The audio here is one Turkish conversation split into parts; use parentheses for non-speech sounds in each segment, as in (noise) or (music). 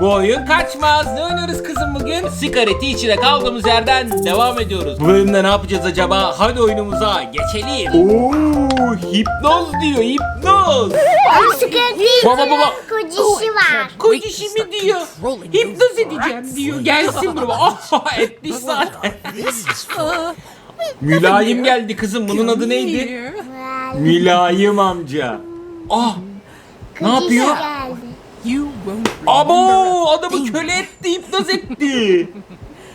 Bu oyun kaçmaz. Ne oynuyoruz kızım bugün? Sigareti içine kaldığımız yerden devam ediyoruz. Bu bölümde ne yapacağız acaba? Hadi oyunumuza geçelim. Oo, hipnoz diyor hipnoz. Sıkıntı Baba baba. kocası var. Kocişi mi diyor? Hipnoz edeceğim diyor. Gelsin buraya. (laughs) Ah etmiş zaten. (laughs) Mülayim geldi kızım. Bunun adı neydi? Mülayim amca. Ah ne yapıyor? geldi. You won't Abo adamı köle etti, hipnoz etti.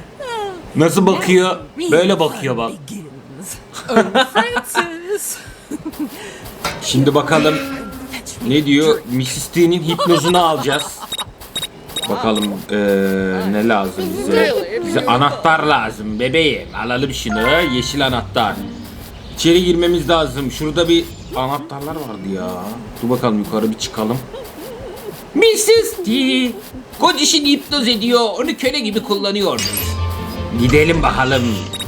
(laughs) Nasıl bakıyor? Böyle bakıyor bak. Oh. (laughs) Şimdi bakalım ne diyor? Mrs. T'nin hipnozunu alacağız. Bakalım eee, ne lazım bize? Bize anahtar lazım bebeğim. Alalım şunu. Yeşil anahtar. İçeri girmemiz lazım. Şurada bir anahtarlar vardı ya. Dur bakalım yukarı bir çıkalım. Mrs. T. Kocişini hipnoz ediyor. Onu köle gibi kullanıyordunuz. Gidelim bakalım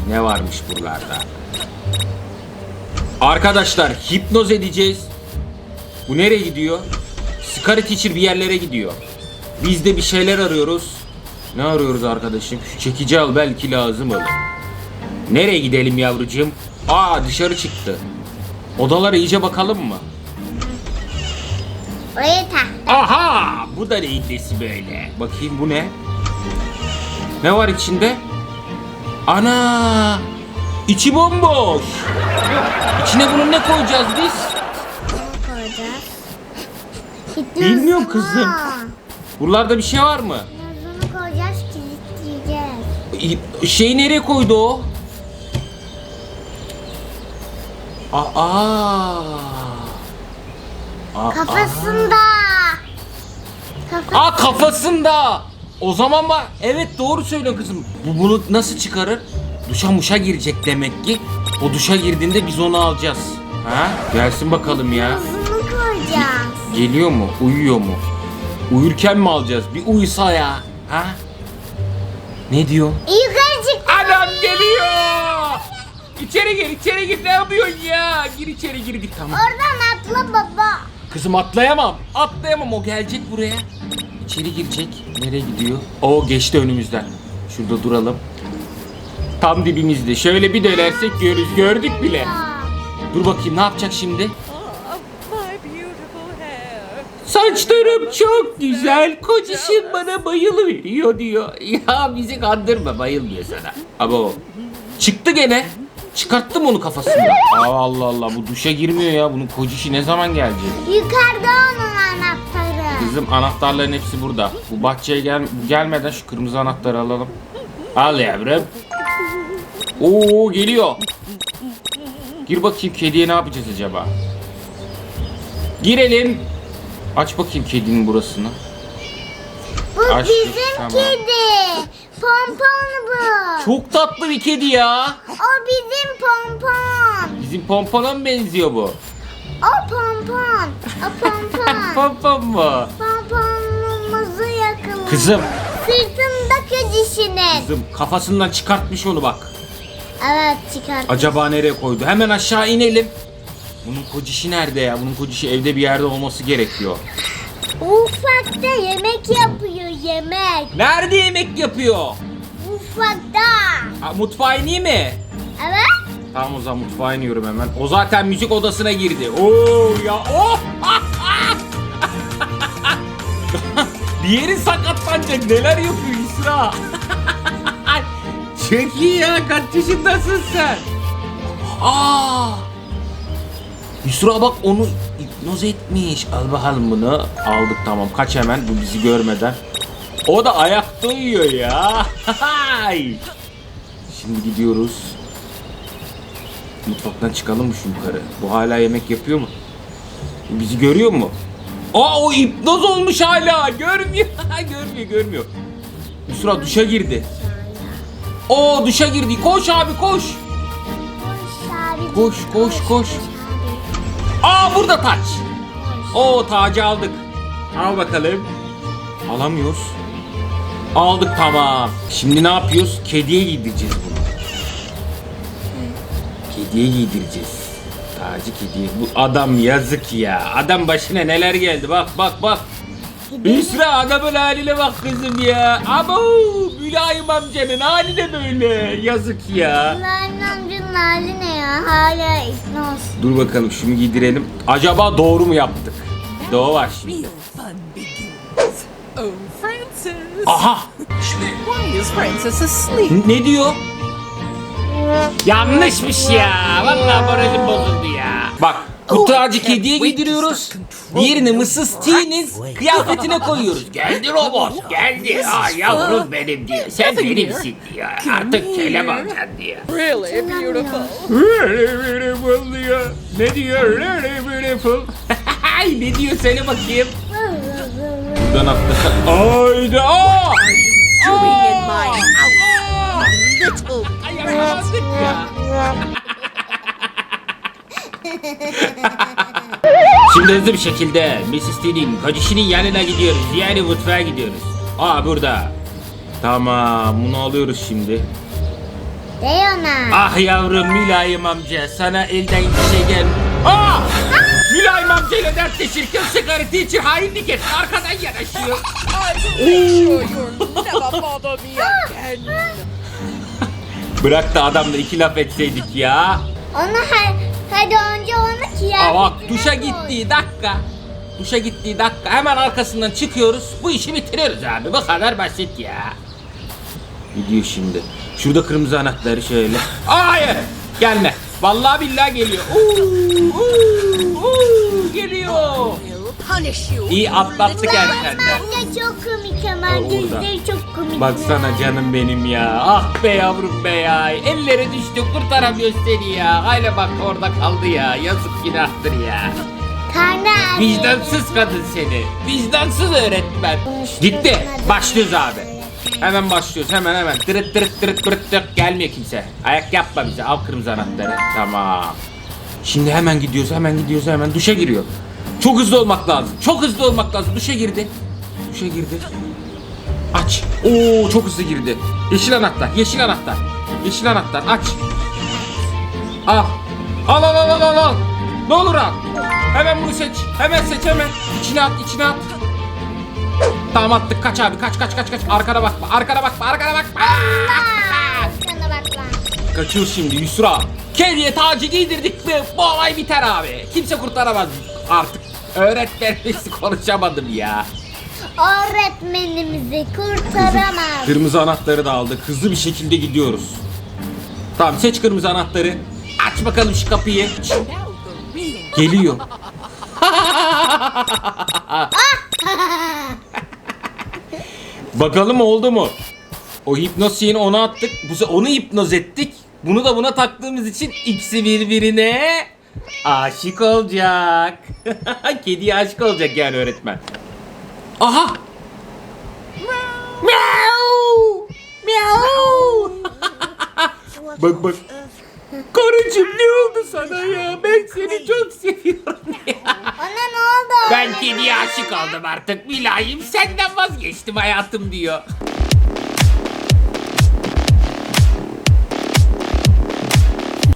ne varmış buralarda. Arkadaşlar hipnoz edeceğiz. Bu nereye gidiyor? Scary Teacher bir yerlere gidiyor. Biz de bir şeyler arıyoruz. Ne arıyoruz arkadaşım? Şu çekici al belki lazım olur. Nereye gidelim yavrucuğum? Aa dışarı çıktı. Odalara iyice bakalım mı? Oraya. Aha! Bu da neyin nesi böyle? Bakayım bu ne? Ne var içinde? Ana! İçi bomboş. İçine bunu ne koyacağız biz? Ne koyacağız? Bilmiyorum kızım. Buralarda bir şey var mı? Hipnozunu koyacağız, kilitleyeceğiz. Şeyi nereye koydu o? Aa! Aa! Kafasında. Kafa Aa kafasında. O zaman bak evet doğru söylüyorsun kızım. Bu bunu nasıl çıkarır? Duşa muşa girecek demek ki. O duşa girdiğinde biz onu alacağız. Ha? Gelsin bakalım ya. hipnozunu koyacağız. Geliyor mu? Uyuyor mu? Uyurken mi alacağız? Bir uyusa ya. Ha? Ne diyor? Yukarı çık. Adam geliyor. İçeri gir, içeri gir. Ne yapıyorsun ya? Gir içeri girdik tamam. Oradan atla baba. Kızım atlayamam. Atlayamam. O gelecek buraya. İçeri girecek. Nereye gidiyor? O geçti önümüzden. Şurada duralım. Tam dibimizde. Şöyle bir dönersek görürüz. Gördük bile. Dur bakayım ne yapacak şimdi? Saçlarım çok güzel. Kocişim bana bayılı veriyor diyor. Ya bizi kandırma bayılmıyor sana. Ama o. Çıktı gene. Çıkarttım onu kafasından. Aa, Allah Allah bu duşa girmiyor ya. Bunun kocişi ne zaman gelecek? Yukarıda onun anahtarı. Kızım anahtarların hepsi burada. Bu bahçeye gel gelmeden şu kırmızı anahtarı alalım. Al yavrum. Oo geliyor. Gir bakayım kediye ne yapacağız acaba? Girelim. Aç bakayım kedinin burasını. Bu Açtık, bizim tamam. kedi. Pompon bu. Çok tatlı bir kedi ya. O bizim pompon. Bizim pompona mı benziyor bu? O pompon. O pompon. (laughs) Pompon mu? Pomponumuzu yakın. Kızım, Sırtında kedisinin. kızım kafasından çıkartmış onu bak. Evet çıkart. Acaba nereye koydu? Hemen aşağı inelim. Bunun kocişi nerede ya? Bunun kocişi evde bir yerde olması gerekiyor. Ufakta yemek yapıyor yemek. Nerede yemek yapıyor? Ufakta. Ha, mutfağa ineyim mi? Evet. Tamam o zaman mutfağa iniyorum hemen. O zaten müzik odasına girdi. Oo ya oh! (laughs) bir yerin sakatlanacak. Neler yapıyor İsra? (laughs) Çok iyi ya. Kaç yaşındasın sen? Aa! Yusra bak onu hipnoz etmiş. Al bakalım bunu. Aldık tamam. Kaç hemen bu bizi görmeden. O da ayakta uyuyor ya. Şimdi gidiyoruz. Mutfaktan çıkalım mı şu yukarı? Bu hala yemek yapıyor mu? Bizi görüyor mu? Aa o hipnoz olmuş hala. Görmüyor. (laughs) görmüyor görmüyor. Yusra duşa girdi. O duşa girdi. Koş abi koş. Koş koş koş. Aa burada taç. O tacı aldık. Al bakalım. Alamıyoruz. Aldık tamam. Şimdi ne yapıyoruz? Kediye giydireceğiz bunu. Kediye giydireceğiz. Tacı kediye. Bu adam yazık ya. Adam başına neler geldi. Bak bak bak. Gidelim. Hüsra adamın haline bak kızım ya. Ama mülayim amcanın hali de böyle. Yazık ya. Lan amcanın hali ne ya? Hala iknos. Dur bakalım şunu giydirelim. Acaba doğru mu yaptık? Doğru var şimdi. Oh, Francis. Aha! Why is Francis asleep? Ne diyor? Yanlışmış ya. Vallahi moralim bozuldu ya. Bak bu tacı kediye giydiriyoruz. Diğerini Mrs. T'nin kıyafetine koyuyoruz. (laughs) Geldi robot. Geldi. Aa yavrum benim diyor. Sen benimsin diyor. Artık kelem alacaksın diyor. Really beautiful. Really beautiful diyor. Ne diyor? Really beautiful. (laughs) Ay ne diyor söyle bakayım. Buradan atla. (laughs) Hayda. Aa! Doing in my house, little Ay yakalandık ya. Şimdi hızlı bir şekilde Mrs. T'nin kocasının yanına gidiyoruz. Yani mutfağa gidiyoruz. Aa burada. Tamam bunu alıyoruz şimdi. De ona. Ah yavrum Mülayim amca sana elden bir şey gel. Aa! Mülayim amcayla dertleşirken sigareti için hainlik et. Arkadan yanaşıyor. Bırak da adamla iki laf etseydik ya. Ona her, hadi önce ona kıyafetine Aa bak duşa koy. gittiği dakika. Duşa gittiği dakika hemen arkasından çıkıyoruz. Bu işi bitiriyoruz abi. Bu kadar basit ya. Gidiyor şimdi. Şurada kırmızı anahtarı şöyle. Hayır. Gelme. Vallahi billahi geliyor. Oo, oo, oo, geliyor. İyi atlattık erkenden. Amca çok komik ama Aa, orada. gözleri çok komik. Baksana canım benim ya. Ah be yavrum be ya. Elleri düştü kurtaramıyor seni ya. Hayla bak orada kaldı ya. Yazık günahtır ya. Karnı ağrıyor. Vicdansız kadın seni. Vicdansız öğretmen. Gitti. Başlıyoruz abi. Hemen başlıyoruz hemen hemen. Tırıt tırıt tırıt tırıt tırıt. Gelmiyor kimse. Ayak yapma bize. Al kırmızı anahtarı. Tamam. Şimdi hemen gidiyoruz hemen gidiyoruz hemen. Duşa giriyor. Çok hızlı olmak lazım. Çok hızlı olmak lazım. Duşa girdi. Duşa girdi. Aç. Oo çok hızlı girdi. Yeşil anahtar. Yeşil anahtar. Yeşil anahtar. Aç. Al. Al al al al al. al. Ne olur al. Hemen bunu seç. Hemen seç hemen. İçine at içine at. Tamam attık kaç abi kaç kaç kaç kaç. Arkana bakma arkana bakma arkana bakma. Aa, Sana bak lan. Kaçıyoruz şimdi Yusra. Kediye tacı giydirdik mi bu olay biter abi. Kimse kurtaramaz artık. Öğretmenimiz konuşamadım ya. Öğretmenimizi kurtaramaz. Kırmızı anahtarı da aldık. Hızlı bir şekilde gidiyoruz. Tamam seç kırmızı anahtarı. Aç bakalım şu kapıyı. Geliyor. (laughs) Bakalım oldu mu? O hipnoz şeyini ona attık. Bu onu hipnoz ettik. Bunu da buna taktığımız için ikisi birbirine aşık olacak. (laughs) Kediye aşık olacak yani öğretmen. Aha! Miau! Miau! (laughs) bak bak. Karıcığım ne oldu sana ya? Ben seni çok seviyorum ya. Ona ne oldu? Ben kediye aşık oldum artık. Mülayim senden vazgeçtim hayatım diyor.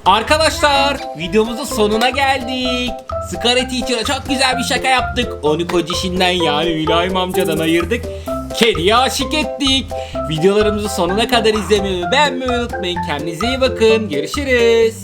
Arkadaşlar videomuzun sonuna geldik. Scarlet Teacher'a çok güzel bir şaka yaptık. Onu kocişinden yani Mülayim amcadan ayırdık. Kediye aşık ettik. Videolarımızı sonuna kadar izlemeyi beğenmeyi unutmayın. Kendinize iyi bakın. Görüşürüz.